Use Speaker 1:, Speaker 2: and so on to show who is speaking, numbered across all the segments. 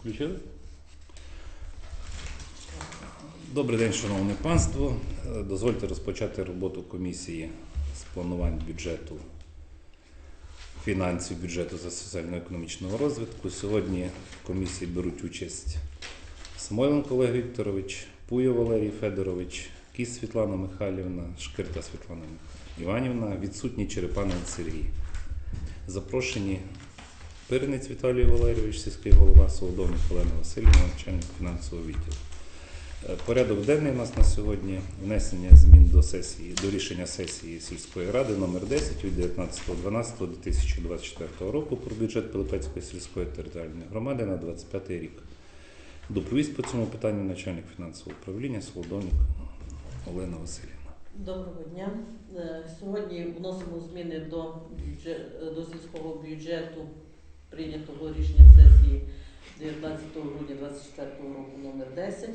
Speaker 1: Включили? Добрий день, шановне панство. Е, Дозвольте розпочати роботу комісії з планувань бюджету, фінансів бюджету за соціально-економічного розвитку. Сьогодні в комісії беруть участь Самойленко Олег Вікторович, Пуя Валерій Федорович, Кіс Світлана Михайлівна, Шкирта Світлана Іванівна, відсутній Черепанин Сергій. Запрошені Пирниць Віталій Валерійович, сільський голова, Солодовник Олена Васильівна, начальник фінансового відділу. Е, Порядок денний у нас на сьогодні внесення змін до сесії до рішення сесії сільської ради номер 10 від 19.12.2024 року про бюджет Пилипецької сільської територіальної громади на 25 рік. Доповість по цьому питанню начальник фінансового управління Солодовник Олена Васильівна.
Speaker 2: Доброго дня. Е, Сьогодні вносимо зміни до, бюджет, до сільського бюджету прийнятого рішенням сесії 19 грудня 2024 року номер 10.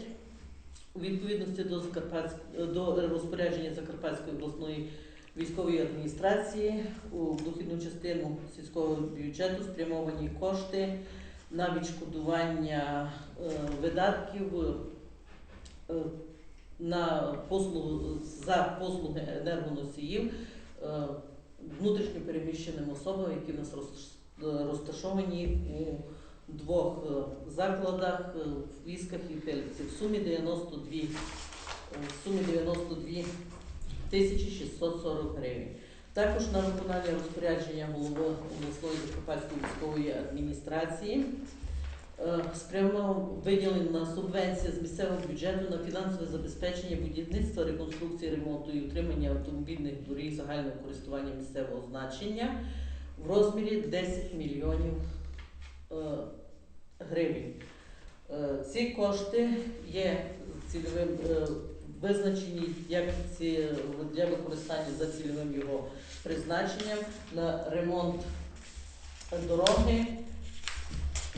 Speaker 2: У відповідності до, Закарпатськ- до розпорядження Закарпатської обласної військової адміністрації у дохідну частину сільського бюджету спрямовані кошти на відшкодування е, видатків е, на послугу за послуги енергоносіїв е, внутрішньо переміщеним особам, які в нас роз- розташовані у двох е, закладах е, в Вісках і Пилипці в сумі 92, е, в сумі 92 тисячі 640 гривень. Також на виконання розпорядження голови обласної Закарпатської військової адміністрації Е, спрямовано виділена субвенція з місцевого бюджету на фінансове забезпечення будівництва, реконструкції, ремонту і утримання автомобільних доріг загального користування місцевого значення в розмірі 10 мільйонів е, гривень. Е, Ці кошти є цільовим е, визначені як ці для використання за цільовим його призначенням на ремонт дороги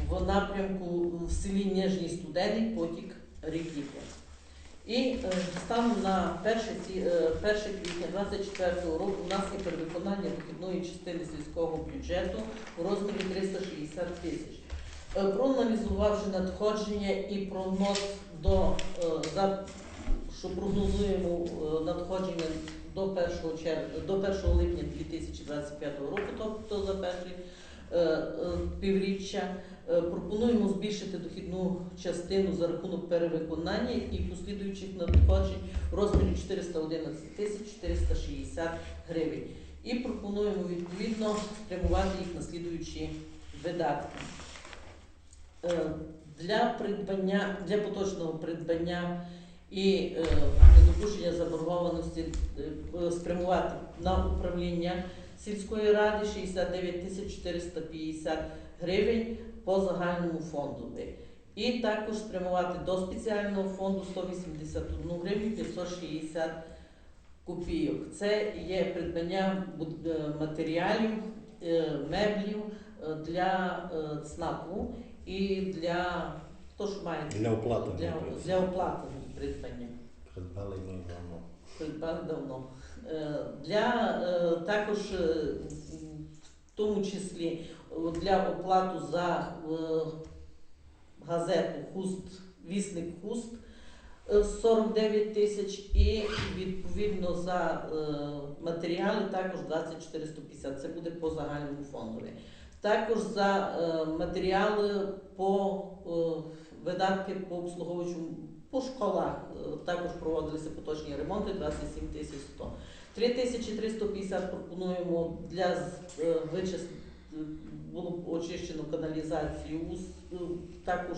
Speaker 2: в напрямку в селі Ніжній Студений потік ріки. І е, станом на 1, е, 1 квітня 2024 року у нас є перевиконання дохідної частини сільського бюджету у розмірі 360 тисяч. Е, Проаналізувавши надходження і прогноз до за що прогнозуємо надходження до 1 червня до 1 липня 2025 року, тобто за перший півріччя. Е, Пропонуємо збільшити дохідну частину за рахунок перевиконання і послідуючих надходжень в розмірі 411 тисяч 460 гривень. І пропонуємо відповідно спрямувати їх на слідуючі видатки. Е, Для придбання для поточного придбання і е, недопущення заборгованості е, спрямувати на управління сільської ради 69 тисяч 450 гривень по загальному фондові. І також спрямувати до спеціального фонду 181 гривню 560 копійок. Це є придбання е, матеріалів, е, меблів е, для ЦНАПу і для хто ж має
Speaker 3: Для оплати.
Speaker 2: для, для оплати придбання
Speaker 3: Придбали ми давно.
Speaker 2: придбали давно. Е, Для е, також е, в тому числі для оплату за газету Хуст, вісник Хуст е, 49 тисяч і відповідно за матеріали також 2450. Це буде по загальному фондові. Також за матеріали по видатки по обслуговуючому по школах також проводилися поточні ремонти 27 тисяч 100. 3350 пропонуємо для е, е, було очищено каналізацію у с- е, також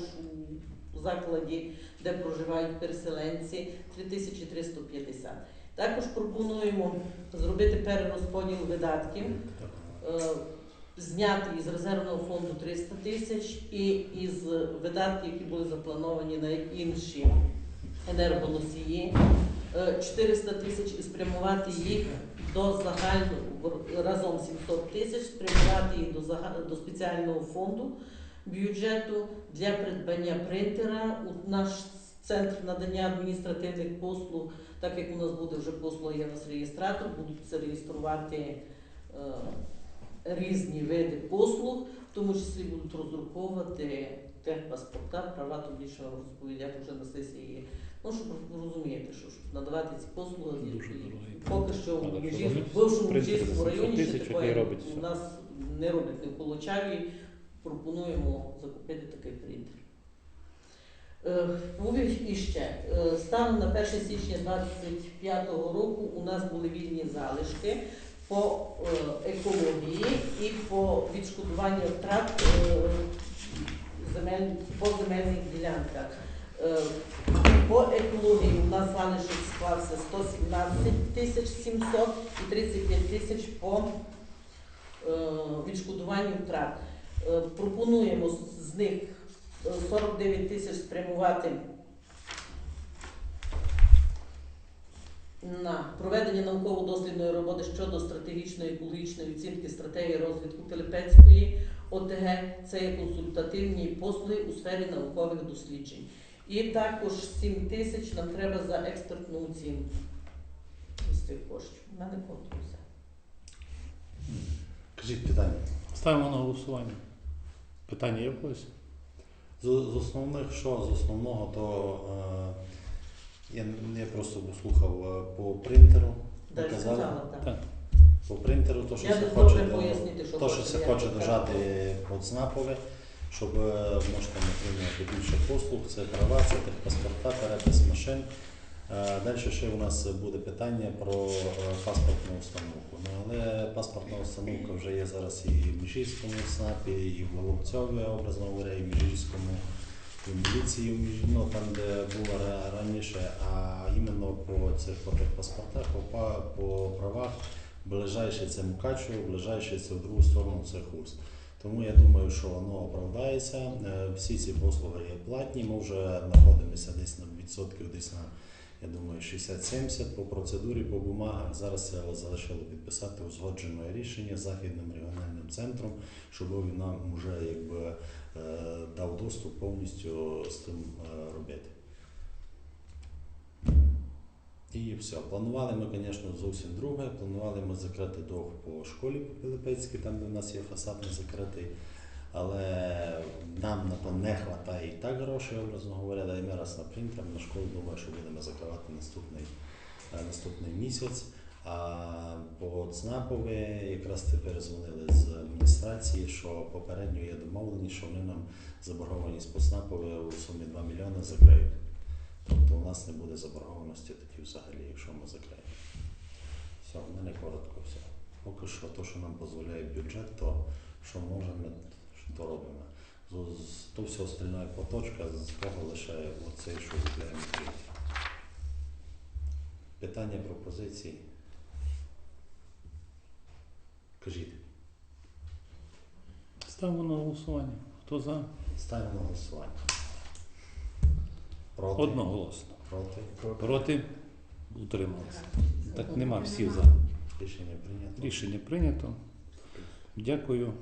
Speaker 2: у закладі, де проживають переселенці 3350. Також пропонуємо зробити перерозподіл видатків е, зняти із резервного фонду 300 тисяч і із видатків, які були заплановані на інші енергоносії, 400 тисяч і спрямувати їх до загального разом 700 тисяч, спрямувати їх до, до спеціального фонду бюджету для придбання принтера. У наш центр надання адміністративних послуг, так як у нас буде вже послуга є у нас реєстратор, будуть реєструвати. е, різні види послуг, в тому числі будуть роздруковувати техпаспорта, права то більше вам розповідати вже на сесії. Ну, щоб ви розумієте, що щоб надавати ці послуги,
Speaker 1: Дуже
Speaker 2: і
Speaker 1: дорогий.
Speaker 2: поки що
Speaker 1: Але
Speaker 2: в
Speaker 1: вони
Speaker 2: в
Speaker 1: принципі,
Speaker 2: Межівському
Speaker 1: за
Speaker 2: районі
Speaker 1: 700
Speaker 2: ще
Speaker 1: тисяч
Speaker 2: такої
Speaker 1: робить
Speaker 2: у
Speaker 1: все.
Speaker 2: нас не роблять не в Колочаві. Пропонуємо закупити такий принтер. Е, Повів іще. Е, Станом на 1 січня 2025 року у нас були вільні залишки по е, екології і по відшкодуванню втрат е, земель, по земельних ділянках. Е, По екології у нас залишок склався 117 тисяч 700 і 35 тисяч по е, відшкодуванню втрат. Е, Пропонуємо з- них е, 49 тисяч спрямувати на проведення науково-дослідної роботи щодо стратегічної екологічної оцінки стратегії розвитку Пилипецької ОТГ. Це є консультативні послуги у сфері наукових досліджень. І також 7 тисяч нам треба за експертну оцінку із цих коштів. У мене контур все.
Speaker 3: Кажіть питання.
Speaker 1: Ставимо на голосування. Питання є в когось?
Speaker 3: З, з основних, що з основного, то е, я, я просто послухав е, по принтеру. Показали?
Speaker 2: сказала, так.
Speaker 1: Так.
Speaker 3: По принтеру, то, що
Speaker 2: Я
Speaker 3: се
Speaker 2: не
Speaker 3: хоче, до-
Speaker 2: пояснити, що
Speaker 3: то, що
Speaker 2: хоче,
Speaker 3: се
Speaker 2: я
Speaker 3: хоче
Speaker 2: так
Speaker 3: дожати під знакове, щоб е, можете отримати більше послуг, це права, це техпаспорта, перепис машин. Е, Далі ще у нас буде питання про е, паспортну установку. Ну, але паспортна установка вже є зараз і в Міжівському СНАПі, і в Воловцьові, образно говоря, і в Міжівському, і в міліції, ну, там, де було раніше, а іменно по цих по техпаспортах, по, правах, ближайший це Мукачево, ближайший це в другу сторону це Хуст. Тому я думаю, що воно оправдається. Е, Всі ці послуги є платні. Ми вже знаходимося десь на відсотків, десь на я думаю, 60-70 по процедурі, по бумагах. Зараз це залишило підписати узгоджене рішення з західним регіональним центром, щоб він нам вже якби е, дав доступ повністю з тим е, робити. І все. Планували ми, звісно, зовсім друге. Планували ми закрити довг по школі по Пилипецькій, там де в нас є фасад не закритий. Але нам на то не вистачає і так грошей, образно говоря, дай ми раз на принтер на школу думаю, що будемо закривати наступний, е, наступний місяць. А по ЦНАПові якраз тепер дзвонили з адміністрації, що попередньо є домовленість, що вони нам заборгованість по ЦНАПові у сумі 2 мільйони закриють. Тобто у нас не буде заборгованості тоді взагалі, якщо ми закриємо. Все, в мене коротко все. Поки що то, що нам дозволяє бюджет, то що можемо, то робимо. З, то все остальне поточка, з того лише оцей, що купляємо третій. Питання, пропозиції. Кажіть,
Speaker 1: Ставимо на голосування. Хто за?
Speaker 3: ставимо на голосування. Проти?
Speaker 1: Одноголосно.
Speaker 3: Проти.
Speaker 1: Проти? Утрималися. Так нема всіх за.
Speaker 3: Рішення прийнято.
Speaker 1: Рішення прийнято. Дякую.